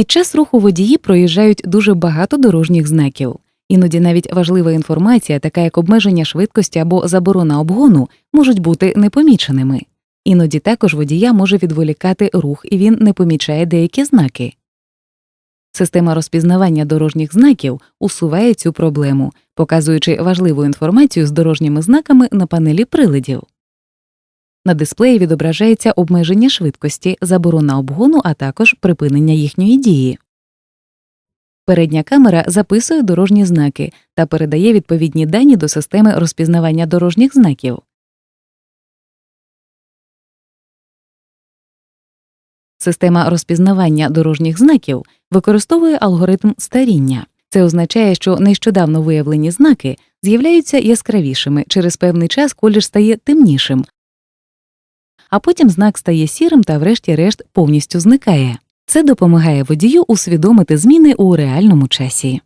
Під час руху водії проїжджають дуже багато дорожніх знаків. Іноді навіть важлива інформація, така як обмеження швидкості або заборона обгону, можуть бути непоміченими. Іноді також водія може відволікати рух, і він не помічає деякі знаки. Система розпізнавання дорожніх знаків усуває цю проблему, показуючи важливу інформацію з дорожніми знаками на панелі приладів. На дисплеї відображається обмеження швидкості, заборона обгону, а також припинення їхньої дії. Передня камера записує дорожні знаки та передає відповідні дані до системи розпізнавання дорожніх знаків. Система розпізнавання дорожніх знаків використовує алгоритм старіння. Це означає, що нещодавно виявлені знаки з'являються яскравішими, через певний час колір стає темнішим, а потім знак стає сірим та, врешті-решт, повністю зникає. Це допомагає водію усвідомити зміни у реальному часі.